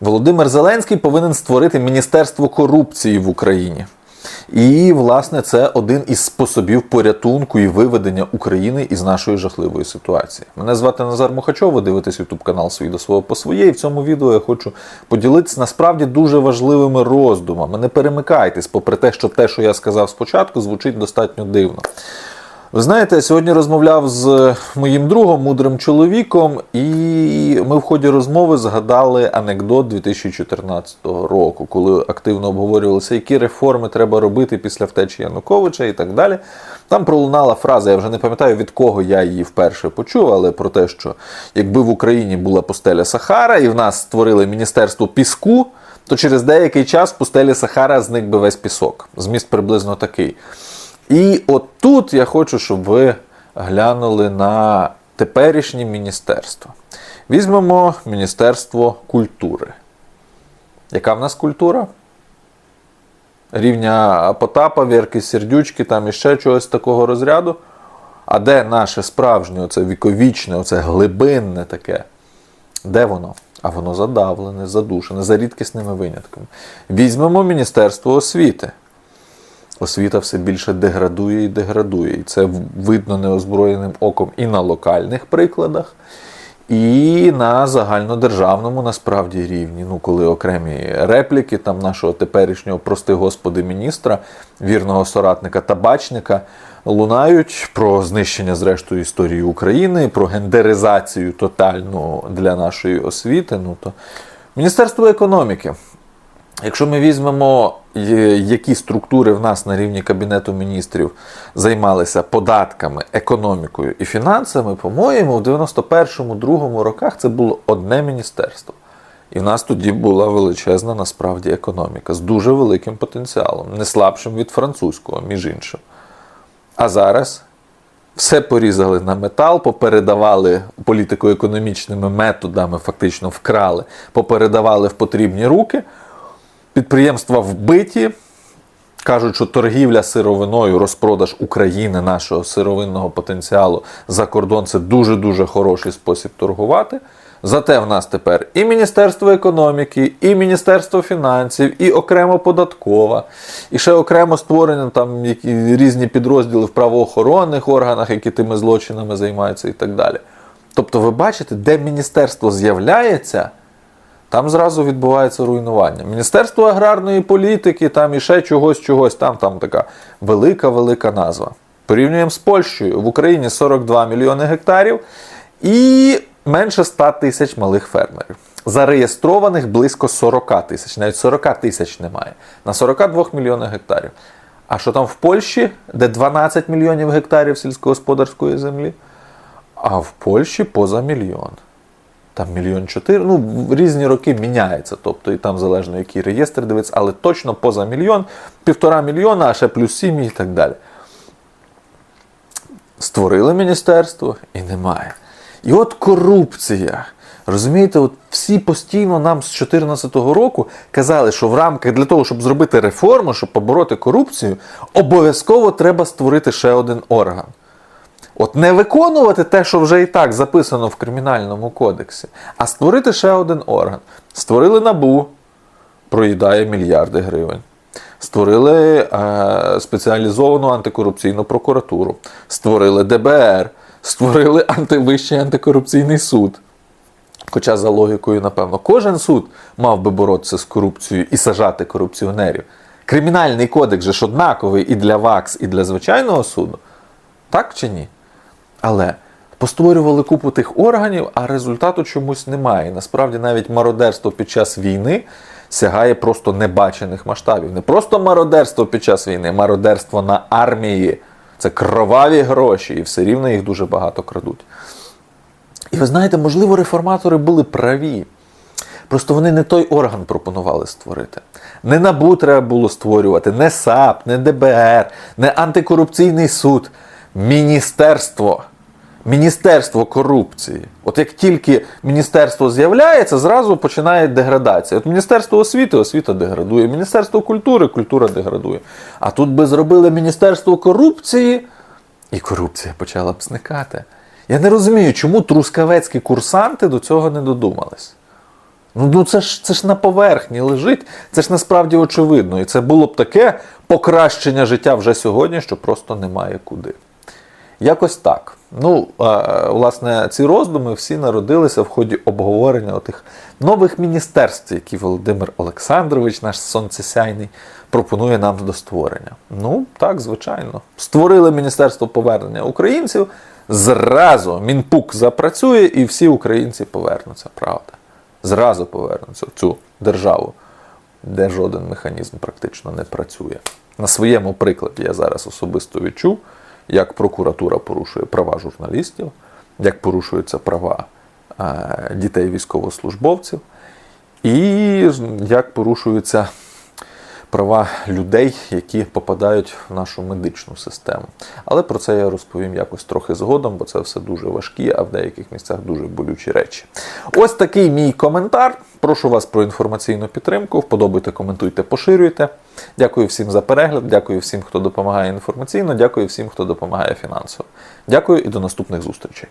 Володимир Зеленський повинен створити Міністерство корупції в Україні. І, власне, це один із способів порятунку і виведення України із нашої жахливої ситуації. Мене звати Назар Мухачов, ви дивитесь YouTube канал «Свій до свого по своє. І в цьому відео я хочу поділитися насправді дуже важливими роздумами. Не перемикайтесь, попри те, що те, що я сказав спочатку, звучить достатньо дивно. Ви знаєте, я сьогодні розмовляв з моїм другом, мудрим чоловіком, і ми в ході розмови згадали анекдот 2014 року, коли активно обговорювалося, які реформи треба робити після втечі Януковича і так далі. Там пролунала фраза, я вже не пам'ятаю від кого я її вперше почув, але про те, що якби в Україні була пустеля Сахара і в нас створили міністерство піску, то через деякий час в пустелі Сахара зник би весь пісок. Зміст приблизно такий. І от тут я хочу, щоб ви глянули на теперішнє міністерство. Візьмемо Міністерство культури. Яка в нас культура? Рівня Потапа, Вірки Сердючки, там іще чогось такого розряду. А де наше справжнє, оце віковічне, оце глибинне таке? Де воно? А воно задавлене, задушене, за рідкісними винятками. Візьмемо Міністерство освіти. Освіта все більше деградує і деградує. І це видно неозброєним оком і на локальних прикладах, і на загальнодержавному насправді рівні. Ну, коли окремі репліки там нашого теперішнього, прости господи, міністра, вірного соратника табачника лунають про знищення зрештою історії України, про гендеризацію тотальну для нашої освіти. Ну то Міністерство економіки. Якщо ми візьмемо, які структури в нас на рівні Кабінету міністрів займалися податками, економікою і фінансами, по-моєму, в 91-2 роках це було одне міністерство. І в нас тоді була величезна насправді економіка з дуже великим потенціалом, не слабшим від французького, між іншим. А зараз все порізали на метал, попередавали політико-економічними методами, фактично вкрали, попередавали в потрібні руки. Підприємства вбиті. Кажуть, що торгівля сировиною, розпродаж України, нашого сировинного потенціалу за кордон це дуже-дуже хороший спосіб торгувати. Зате в нас тепер і Міністерство економіки, і Міністерство фінансів, і окремо податкова, і ще окремо створені там які різні підрозділи в правоохоронних органах, які тими злочинами займаються, і так далі. Тобто, ви бачите, де міністерство з'являється. Там зразу відбувається руйнування. Міністерство аграрної політики, там і ще чогось, чогось, там, там така велика-велика назва. Порівнюємо з Польщею. В Україні 42 мільйони гектарів і менше 100 тисяч малих фермерів. Зареєстрованих близько 40 тисяч, навіть 40 тисяч немає. На 42 мільйонах гектарів. А що там в Польщі, де 12 мільйонів гектарів сільськогосподарської землі? А в Польщі поза мільйон там мільйон чотири. Ну, в різні роки міняється. Тобто і там залежно який реєстр дивиться, але точно поза мільйон, півтора мільйона, а ще плюс сім і так далі. Створили міністерство і немає. І от корупція. Розумієте, от всі постійно нам з 2014 року казали, що в рамках для того, щоб зробити реформу, щоб побороти корупцію, обов'язково треба створити ще один орган. От не виконувати те, що вже і так записано в Кримінальному кодексі, а створити ще один орган. Створили набу, проїдає мільярди гривень. Створили е, спеціалізовану антикорупційну прокуратуру, створили ДБР, створили антивищий антикорупційний суд. Хоча, за логікою, напевно, кожен суд мав би боротися з корупцією і сажати корупціонерів. Кримінальний кодекс же ж однаковий і для ВАКС, і для звичайного суду. Так чи ні? Але постворювали купу тих органів, а результату чомусь немає. Насправді навіть мародерство під час війни сягає просто небачених масштабів. Не просто мародерство під час війни, мародерство на армії. Це кроваві гроші, і все рівно їх дуже багато крадуть. І ви знаєте, можливо, реформатори були праві. Просто вони не той орган пропонували створити. Не НАБУ треба було створювати, не САП, не ДБР, не антикорупційний суд. Міністерство. Міністерство корупції. От як тільки міністерство з'являється, зразу починає деградація. От Міністерство освіти, освіта деградує, Міністерство культури, культура деградує. А тут би зробили Міністерство корупції, і корупція почала б зникати. Я не розумію, чому трускавецькі курсанти до цього не додумались. Ну, ну це ж це ж на поверхні лежить, це ж насправді очевидно. І це було б таке покращення життя вже сьогодні, що просто немає куди. Якось так. Ну, власне, ці роздуми всі народилися в ході обговорення отих нових міністерств, які Володимир Олександрович, наш сонцесяйний, пропонує нам до створення. Ну, так, звичайно. Створили Міністерство повернення українців. Зразу Мінпук запрацює і всі українці повернуться, правда. Зразу повернуться в цю державу, де жоден механізм практично не працює. На своєму прикладі я зараз особисто відчув, як прокуратура порушує права журналістів, як порушуються права е, дітей військовослужбовців, і як порушуються права людей, які попадають в нашу медичну систему. Але про це я розповім якось трохи згодом, бо це все дуже важкі, а в деяких місцях дуже болючі речі. Ось такий мій коментар. Прошу вас про інформаційну підтримку. Вподобайте, коментуйте, поширюйте. Дякую всім за перегляд, дякую всім, хто допомагає інформаційно, дякую всім, хто допомагає фінансово. Дякую і до наступних зустрічей.